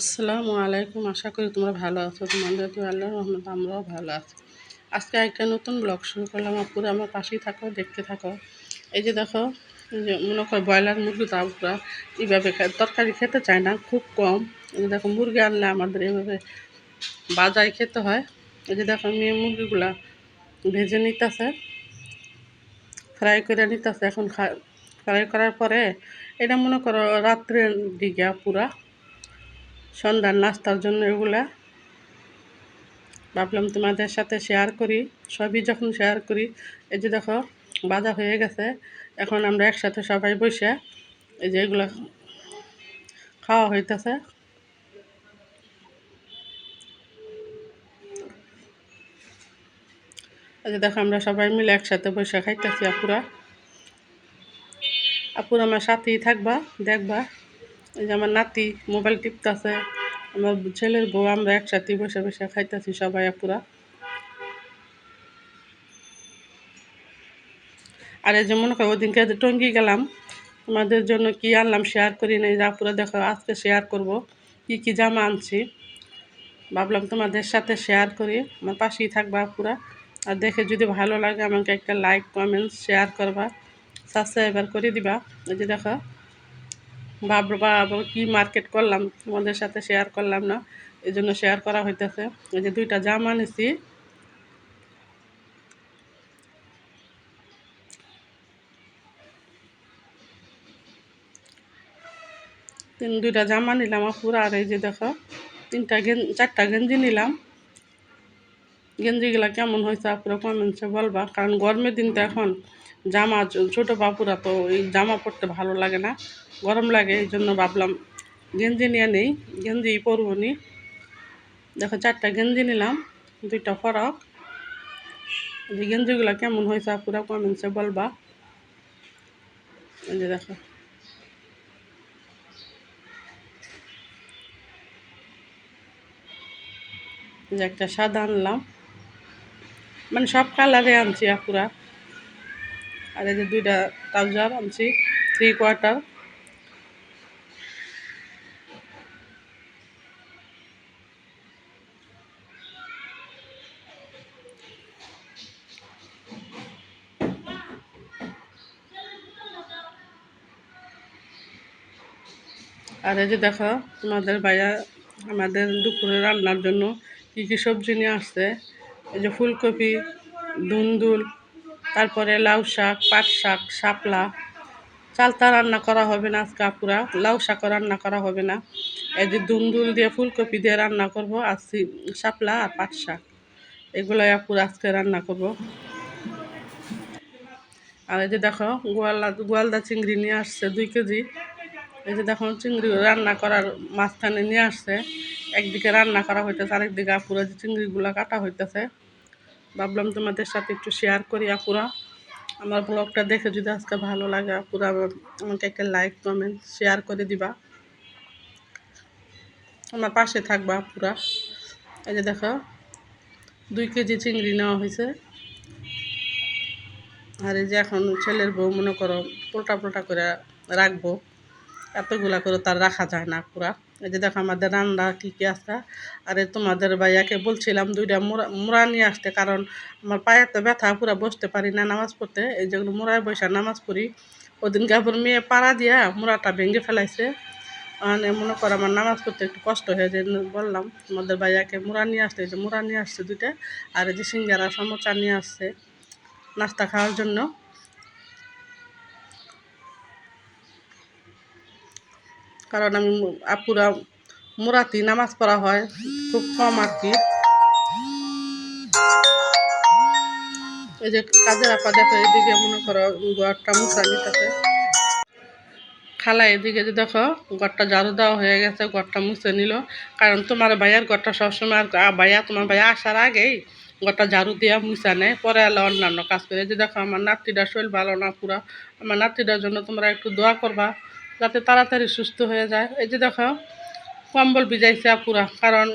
আসসালামু আলাইকুম। আশা করি তোমরা ভালো আছো। তোমাদের তো আল্লাহ রহমত আমরাও ভালো আছি। আজকে একটা নতুন ব্লগ শুরু করলাম। আপুরা আমার পাশেই থাকো, দেখতে থাকো। এই যে দেখো যে মনে করো ব্রয়লার মুরগি তো আপুরা এইভাবে তরকারি খেতে চায় না, খুব কম। এই যে দেখো, মুরগি আনলে আমাদের এইভাবে বাজায় খেতে হয়। এই যে দেখো, মেয়ে মুরগিগুলা ভেজে নিতেছে, ফ্রাই করে নিতেছে। এখন ফ্রাই করার পরে, এটা মনে করো রাত্রের দিকে পুরা সন্ধ্যার নাস্তার জন্য এগুলা। ভাবলাম তোমাদের সাথে শেয়ার করি, সবই যখন শেয়ার করি, এই যে দেখো, বাজা হয়ে গেছে। এখন আমরা একসাথে সবাই বসে এই যে এগুলা খাওয়া হইতেছে। এই যে দেখো, আমরা সবাই মিলে একসাথে বসে খাইতেছি আপুরা। আপুরা আমার সাথেই থাকবা, দেখবা। এই যে আমার নাতি মোবাইল টিপতেছে। আমার ছেলের বউ, আমরা একসাথে বসে বসে খাইতেছি সবাই আপুরা। আর এই যে মনে করো, ওদিনকে টঙ্গি গেলাম, তোমাদের জন্য কি আনলাম শেয়ার করি নাই যা পুরো দেখো, আজকে শেয়ার করব। কি কি জামা আনছি। ভাবলাম তোমাদের সাথে শেয়ার করি, আমার পাশেই থাকবা পুরা আর দেখে যদি ভালো লাগে, আমাকে একটা লাইক কমেন্ট শেয়ার করবা। সাবস্ক্রাইবার করে দিবা। এই যে দেখো বাবা আবার কি মার্কেট করলাম? তোমাদের সাথে শেয়ার করলাম না। এই জন্য শেয়ার করা হইতেছে। এই যে দুইটা জামা নিছি। তিন, দুইটা জামা নিলাম আপুর আর এই যে দেখো, তিনটা গেন, চারটা গেঞ্জি নিলাম। গেঞ্জিগুলা কেমন হয়েছে আপুরা কমেন্টসে বলবা। কারণ গরমের দিন তো এখন জামা ছোট বাপুরা তো এই জামা পরতে ভালো লাগে না, গরম লাগে, এই জন্য ভাবলাম গেঞ্জি নিয়ে নেই, গেঞ্জি পরবো নি। দেখো চারটা গেঞ্জি নিলাম, দুইটা ফরক যে গেঞ্জিগুলা কেমন হয়েছে আপুরা কমেন্টসে বলবা। এই যে দেখো। যে একটা সাদা আনলাম। মানে সব কালারে আনছি আপুরা। আর এই যে দুইটা ট্রাউজার আনছি থ্রি কোয়ার্টার আর এই যে দেখো, তোমাদের ভাইয়া আমাদের দুপুরে রান্নার জন্য কী কী সবজি নিয়ে আসছে? এই যে ফুলকপি দুন্দুল তারপরে লাউ শাক, পাট শাক, শাপলা। চালতা রান্না করা হবে না আজকে আপুরা। লাউ শাকও রান্না করা হবে না। এই যে দুন্দুল দিয়ে ফুলকপি দিয়ে রান্না করব, আর শাপলা আর পাট শাক। এগুলোই আপুরা আজকে রান্না করব। আর এই যে দেখো গোয়ালা গোয়ালদা চিংড়ি নিয়ে আসছে দুই কেজি। এই যে দেখো, চিংড়ি রান্না করার মাঝখানে নিয়ে আসছে। একদিকে রান্না করা হইতেছে, আরেকদিকে আপুরা যে চিংড়িগুলো কাটা হইতেছে। ভাবলাম তোমাদের সাথে একটু শেয়ার করি, আপুরা। আমার ব্লগটা দেখে যদি আজকে ভালো লাগে, আপুরা, আমাকে একটা লাইক কমেন্ট শেয়ার করে দিবা। আমার পাশে থাকবা, আপুরা। এই যে দেখো, দুই কেজি চিংড়ি নেওয়া হয়েছে। আর এই যে এখন ছেলের বউ, মনে করো পোল্টা পোল্টা করে রাখব। এতগুলা করে তার রাখা যায় না পুরা এই যে দেখো আমাদের রান্না কী কী আছে? আর তোমাদের ভাইয়াকে বলছিলাম দুইটা মোড়া মোড়া নিয়ে আসতে, কারণ আমার পায়ের তো ব্যথা, পুরা বসতে পারি না নামাজ পড়তে। এই যেগুলো মোড়ায় বসে নামাজ পড়ি। ওদিনকে আবার মেয়ে পাড়া দিয়া মোড়াটা ভেঙে ফেলাইছে। মানে মনে করো আমার নামাজ পড়তে একটু কষ্ট হয়ে যায়, বললাম আমাদের ভাইয়াকে মোড়া নিয়ে আসতে যে মোড়া নিয়ে আসছে দুইটা। আর এই যে সিঙ্গারা, সমোচা নিয়ে আসছে নাস্তা খাওয়ার জন্য। কারণ আমি আপুরা মুরাতি নামাজ পড়া হয়, খুব কম আর কি এই যে কাজের আপা দেখো এদিকে মনে করো ঘরটা মুছা নিতেছে। খালা এদিকে যে দেখো, ঘরটা ঝাড়ু দেওয়া হয়ে গেছে, ঘরটা মুছে নিল। কারণ তোমার ভাইয়ার ঘরটা সবসময় আর ভাইয়া, তোমার ভাইয়া আসার আগেই ঘরটা ঝাড়ু দিয়া মুছা নেয়। পরে আলো অন্যান্য কাজ করে। যে দেখো, আমার নাতিটার শরীর ভালো না পুরা। আমার নাতিটার জন্য তোমরা একটু দোয়া করবা। যাতে তাড়াতাড়ি সুস্থ হয়ে যায়। এই যে দেখো, কম্বল ভিজাইছে পুরা কারণ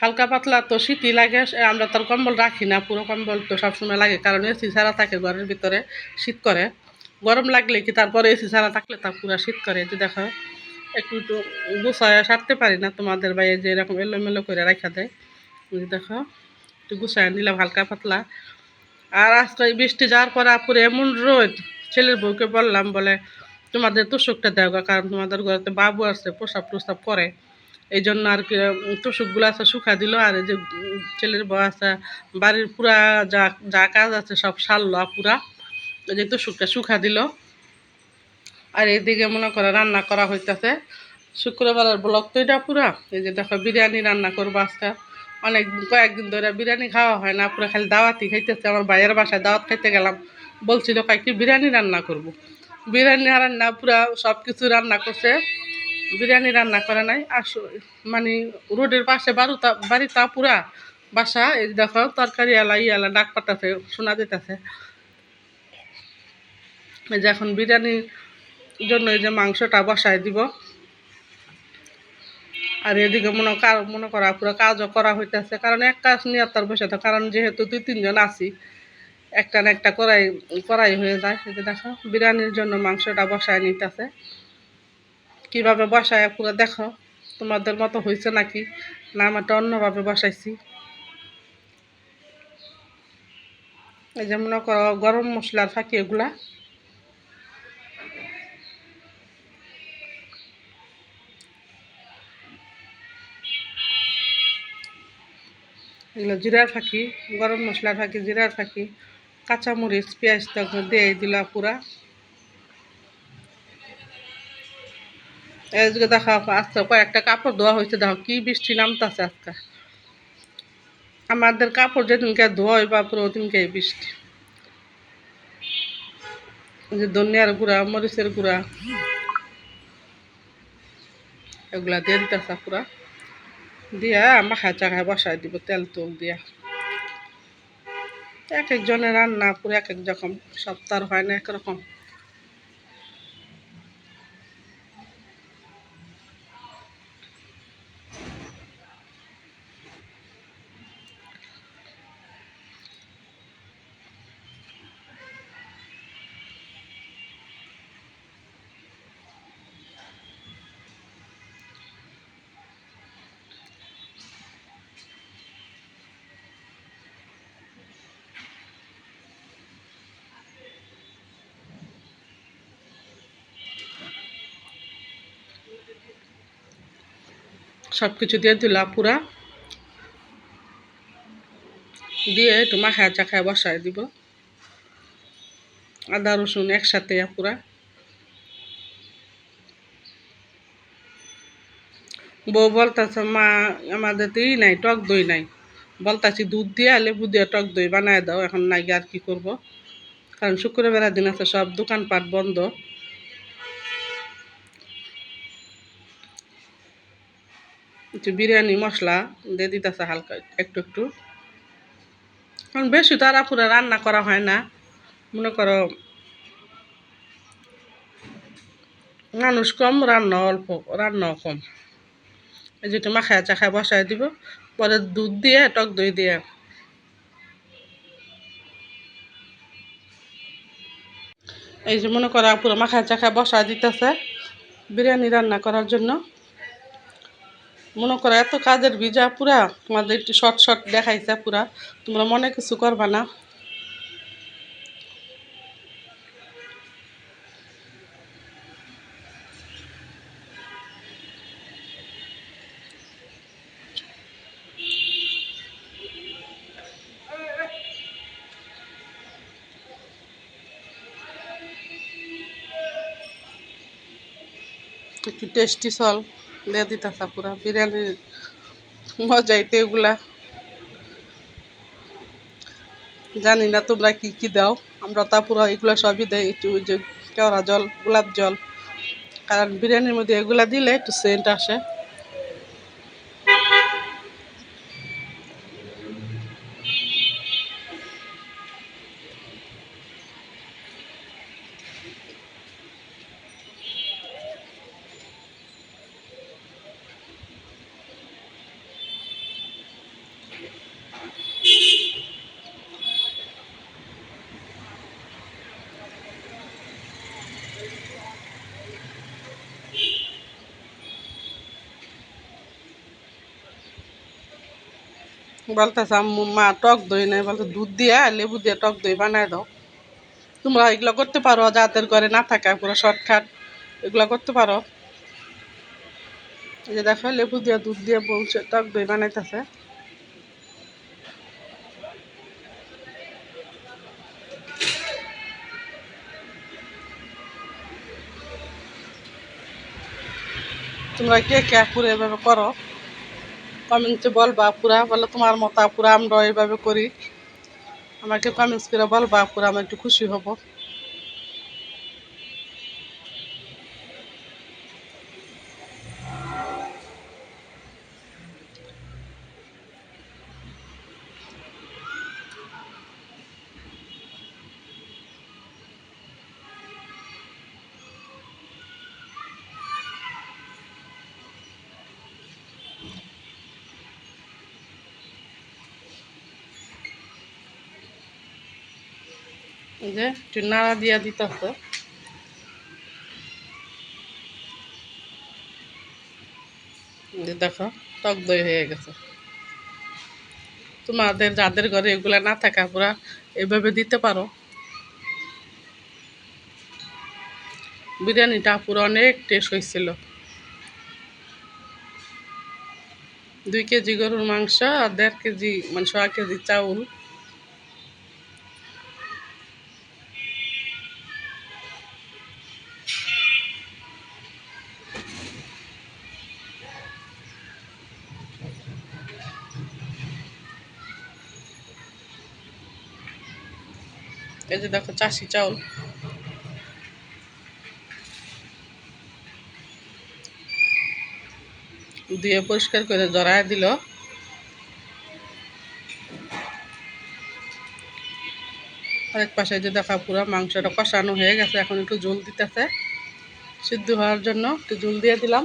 হালকা পাতলা তো শীতই লাগে আমরা তার কম্বল রাখি না, পুরো কম্বল তো সবসময় লাগে, কারণ এসি ছাড়া থাকে, ঘরের ভিতরে শীত করে। গরম লাগলে কি তারপরে এসি ছাড়া থাকলে তা পুরো শীত করে। যে দেখো, একটু একটু গুছায় সারতে পারি না তোমাদের বাইরে যে এরকম এলোমেলো করে রাখা দেয়। দেখো, একটু গুছায় নিলাম হালকা পাতলা। আর আজকে বৃষ্টি যাওয়ার পরে আপুরে এমন রোদ, ছেলের বউকে বললাম, বলে তোমাদের তুষকটা দেও কারণ তোমাদের ঘরেতে বাবু আছে, প্রসাব প্রসাব করে। এই জন্য আর কি তুষকগুলো আছে, শুকা দিল, আর এই যে ছেলের বউ আছে, বাড়ির পুরা যা যা কাজ আছে, সব সারলো পুরা এই যে তুষকটা শুকা দিল। আর এদিকে মনে করে রান্না করা হইতাছে। শুক্রবারের ব্লক তো এটা পুরা। এই যে দেখো, বিরিয়ানি রান্না করব আজকে। অনেক, কয়েকদিন ধরে বিরিয়ানি খাওয়া হয় না পুরো খালি দাওয়াতই খাইতেছে। আমার ভাইয়ের বাসায় দাওয়াত খাইতে গেলাম। বলছিল কয়েকটি বিরিয়ানি রান্না করব। বিরিয়ানি রান্না, পুরা সব কিছু রান্না করছে। বিরিয়ানি রান্না করে নাই। আস মানে রোডের পাশে বারুতা, বাড়িটা পুরা বাসা। এই দেখো, তরকারি এলা ইয়ালা ডাক পাতাছে শোনা যেতেছে এই যে এখন বিরিয়ানির জন্য এই যে মাংসটা বসায় দিব। আর এদিকে মনে কার, মনে করা পুরো কাজও করা হইতেছে। কারণ এক কাজ নিয়ে তার বসে থাকে, কারণ যেহেতু দুই, তিনজন আছি একটা না একটা করাই করাই হয়ে যায়। যে দেখো, বিরিয়ানির জন্য মাংসটা বসায় নিতেছে। কীভাবে বসায় পুরো দেখো, তোমাদের মতো হয়েছে নাকি? না, আমারটা অন্যভাবে বসাইছি। এই যে মনে করো, গরম মশলার ফাঁকি এগুলা। এগুলো জিরার ফাঁকি, গরম মশলার ফাঁকি, জিরার ফাঁকি। কাঁচামরিচ, পেঁয়াজ তখন দিয়ে দিলা পুরা। আজকে দেখো, আজকে কয়েকটা কাপড় ধোয়া হয়েছে। দেখো, কি বৃষ্টি নামতেছে আজকে। আমাদের কাপড় যেদিনকে ধোয়া হইবা, পুরো ওদিনকে বৃষ্টি। যে ধনিয়ার গুঁড়া, মরিচের গুঁড়া, এগুলা দিয়ে দিতেছে পুরা। দিয়া মাখায় চাখায় বসায় দিব, তেল তুল দিয়া। এক একজনের রান্না পুরো এক এক রকম সব তো আর হয় না একরকম। সব কিছু দিয়ে দিলা পুরা। দিয়ে একটু মাখায় চাখায় বসায় দিব। আদা, রসুন একসাথে পুরা। বউ বলতেছে, মা, আমাদের তো ই নাই, টক দই নাই। বলতাছি, দুধ দিয়ে লেবু দিয়ে টক দই বানায় দাও, এখন নাই আর কি করব? কারণ শুক্রবারের দিন আছে, সব দোকানপাট বন্ধ। একটু বিরিয়ানি, মশলা দিয়ে দিতেছে হালকা একটু একটু। কারণ বেশি তারা পুরো রান্না করা হয় না। মনে করো, মানুষ কম, রান্না অল্প রান্না কম। এই যেটা মাখায় চাখায় বসায় দিব, পরে দুধ দিয়ে, টক দই দিয়ে। এই যে মনে করা পুরো মাখায় চাখায় বসায় দিতেছে বিরিয়ানি রান্না করার জন্য। মনে করো, এত কাজের ভিজা পুরা তোমাদের একটু শর্ট শর্ট দেখাইছে পুরা। তোমরা মনে কিছু করবা না। একটু টেস্টি সল দিয়ে দিতেছে পুরা বিরিয়ানির মজাইতে এগুলা। জানি না তোমরা কি কি দাও, আমরা তা পুরো এগুলো সবই দেয় একটু ওই যে কেওড়া জল, গোলাপ জল। কারণ বিরিয়ানির মধ্যে এগুলা দিলে একটু সেন্ট আসে। বলতেছে মা টক দই নাই, বলতে দুধ দিয়ে, লেবু দিয়ে টক দই বানায় দাও। তোমরা এগুলো করতে পারো, যাদের ঘরে না থাকে, পুরো শর্টকাট, এগুলো করতে পারো। এই যে দেখো, লেবু দিয়ে, দুধ দিয়ে বলছে, টক দই বানাইতেছে। তোমরা কে কে পুরো এভাবে করো? কমেন্টে বলবা পুরা বলে তোমার মতো পুরা আমরা এইভাবে করি। আমাকে কমেন্টস করে বলবা পুরা আমি একটু খুশি হব। যে, একটু নাড়া দিয়া দিতেছে। দেখো, টক দই হয়ে গেছে। তোমাদের, যাদের ঘরে এগুলা না থাকা পুরা এভাবে দিতে পারো। বিরিয়ানিটা পুরো অনেক টেস্ট হয়েছিল। দুই কেজি গরুর মাংস আর দেড় কেজি মানে ছয় কেজি চাউল। এই যে দেখো, চাষি চাউল। দিয়ে পরিষ্কার করে জড়ায় দিল। আরেক পাশে যে দেখা পুরো মাংসটা কষানো হয়ে গেছে, এখন একটু জল দিতেছে। সিদ্ধ হওয়ার জন্য একটু জল দিয়ে দিলাম।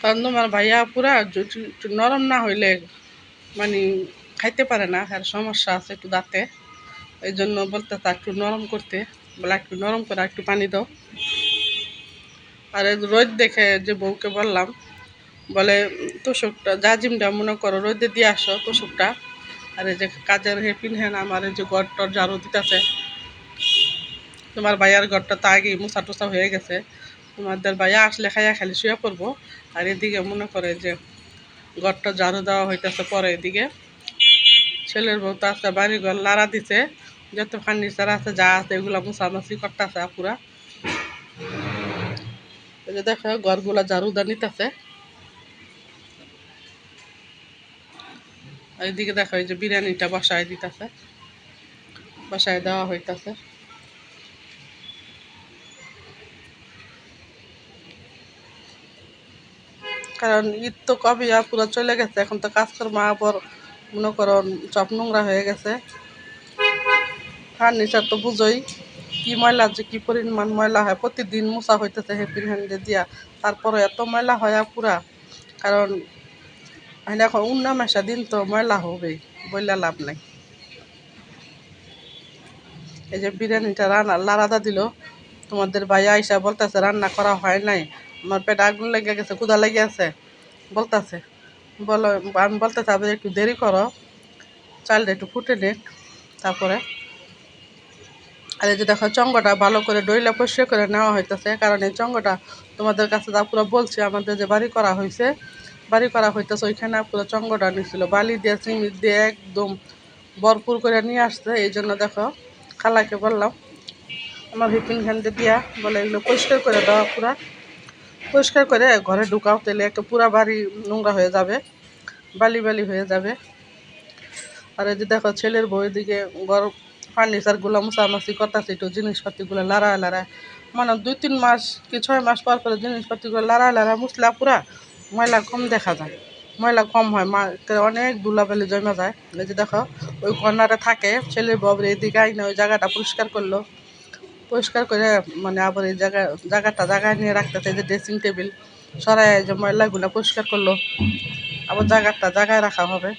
কারণ তোমার ভাইয়া পুরা নরম না হইলে মানে খাইতে পারে না আর সমস্যা আছে একটু দাঁতে। এই জন্য বলতে তা একটু নরম করতে, বলে একটু নরম করে একটু পানি দাও। আর রোদ দেখে যে বউকে বললাম, বলে, তোষকটা, জাজিমটা মনে করো রোদে দিয়ে আসো তোষকটা। আর এই যে কাজের হেপিন হ্যান আমার এই যে গড়টর ঝাড়ু দিতেছে। তোমার ভাইয়ার ঘরটা তো আগেই মোছা টোসা হয়ে গেছে। তোমাদের ভাইয়া আসলে খাইয়া খালি শুয়ে পড়ব। আর এদিকে মনে করে যে ঘরটা ঝাড়ু দেওয়া হইতেছে পরে এদিকে। ছেলের বউ তো বাড়ি ঘর লাড়া দিছে, যত ফার্নিচার আছে যা আছে এগুলো মোছামাছি করতেছে পুরা যে দেখো, ঘরগুলা ঝাড়ু দা নিতেছে। এদিকে দেখো, এই যে বিরিয়ানিটা বসায় দিতেছে, বসায় দেওয়া হইতাছে। কারণ ঈদ তো কবে পুরো চলে গেছে, এখন তো কাজকর্ম আবার মনে করো, চপ নোংরা হয়ে গেছে। ফার্নিচার তো বুঝোই কি ময়লা যে কি পরিমাণ ময়লা হয়, প্রতিদিন মোছা হইতেছে হেপিন হ্যান্ডে দিয়া। তারপরে এত ময়লা হয় পুরা। কারণ এখানে উন্না মাসা দিন তো ময়লা হবেই বললে লাভ নাই। এই যে বিরিয়ানিটা রান্না লাড়াদা দিল। তোমাদের ভাইয়া আইসা বলতেছে, রান্না করা হয় নাই। আমার পেট আগুন লেগে গেছে ক্ষুদা লেগে আছে। বলতেছে। বলো, আমি বলতেছে আবার একটু দেরি করো। চালটা একটু ফুটে নে তারপরে। আর এই যে দেখো, চঙ্গটা ভালো করে ডইলা পরিষ্কার করে নেওয়া হইতেছে কারণ এই চঙ্গটা তোমাদের কাছে যা পুরো বলছি, আমাদের যে বাড়ি করা হয়েছে বাড়ি করা হইতেছে, ওইখানে পুরো চঙ্গটা নিছিল, বালি দিয়ে, সিমেন্ট দিয়ে একদম ভরপুর করে নিয়ে আসছে, এই জন্য দেখো, খালাকে বললাম, আমার হিপিন হ্যান্ডে দিয়া, বলে এগুলো পরিষ্কার করে দেওয়া পুরা। পরিষ্কার করে ঘরে ঢুকাও তেলে একটা পুরা বাড়ি নোংরা হয়ে যাবে, বালি বালি হয়ে যাবে। আর এই যে দেখো, ছেলের বউয়ের দিকে ঘর ফার্নিচারগুলো মোছামাছি করতেছে, একটু জিনিসপাতিগুলো লাড়ায় লাড়ায়। মানে দুই তিন মাস কি ছয় মাস পর পরে জিনিসপাতিগুলো লাড়ায় লাড়ায় মুছলা পুরা ময়লা কম দেখা যায়। ময়লা কম হয়, মা অনেক ধুলাবালি জমা যায়। এই যে দেখো, ওই কর্নারে থাকে, ছেলের বউরে এদিকে আইনে ওই জায়গাটা পরিষ্কার করল। পরিষ্কার করে মানে আবার এই জায়গা, জায়গাটা জায়গায় নিয়ে রাখতে চাই যে ড্রেসিং টেবিল সরাই যে ময়লাগুলো পরিষ্কার করল। আবার জায়গাটা জায়গায় রাখা হবে।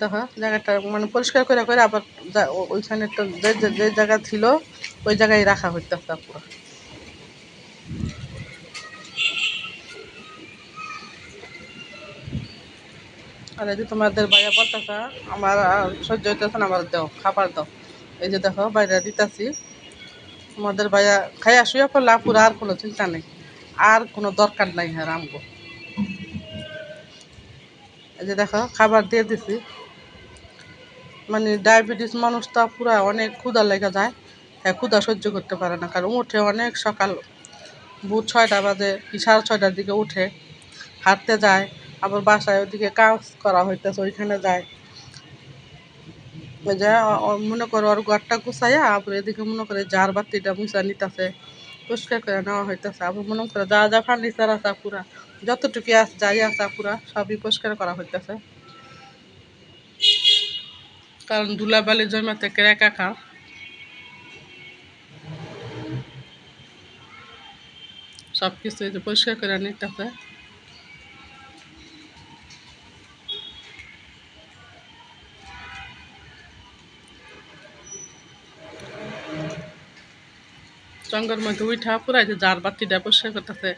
দেখো, জায়গাটা মানে পরিষ্কার করে করে আবার ওইখানে তো যে যে জায়গা ছিল, ওই জায়গায় রাখা হইতে পুরো। আর যদি তোমাদের বাইরে বলতেছে, আমার সহ্য হইতেছে না, আমার দাও, খাবার দাও। এই যে দেখো, বাইরে দিতেছি। আমাদের ভাইয়া খাইয়া শুয়ে পড়লে আপুর আর কোনো চিন্তা নেই। আর কোনো দরকার নাই হ্যাঁ আমগো। এই যে দেখো, খাবার দিয়ে দিছি। মানে ডায়াবেটিস মানুষটা পুরা অনেক ক্ষুধা লেগে যায়। হ্যাঁ ক্ষুদা সহ্য করতে পারে না। কারণ উঠে অনেক সকাল, ভোর ছয়টা বাজে, কি সাড়ে ছয়টার দিকে উঠে, হাঁটতে যায়। আবার বাসায় ওদিকে কাজ করা হইতেছে, ওইখানে যায়। যে মনে করো ওর ঘরটা গুছাইয়া, আবার এদিকে মনে করে জার বাতিটা মুছা নিতেছে, পরিষ্কার করে নেওয়া হইতেছে। আবার মনে করে যা যা ফার্নিচার আছে পুরা, যতটুকু আছে, যাই আছে পুরা, সবই পরিষ্কার করা হইতেছে। কারণ ধুলাবালি জন্মাতে কেরা কাকা সব কিছু পরিষ্কার করে নিতেছে। জঙ্গল মধ্যে উঠা পুরা যে জার বাতিটা পরিষ্কার করতেছে,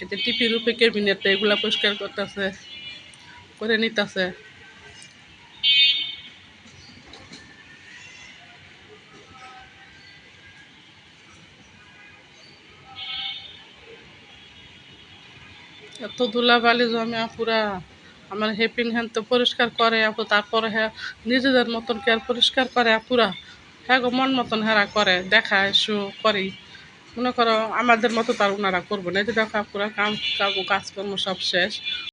এই যে টিপি রূপে কেবিনেট এগুলা পরিষ্কার করতেছে, করে নিতেছে। এত ধুলাবালি জমে পুরা, আমার হেপিং হ্যান তো পরিষ্কার করে আপু, তারপরে হ্যাঁ নিজেদের মতন কে পরিষ্কার করে পুরা? হ্যাঁ গো, মন মতন হেরা করে, দেখায়, শু, করি। মনে করো আমাদের মতো তার ওনারা করব না। যে দেখো পুরা কাম কাম কাজকর্ম সব শেষ।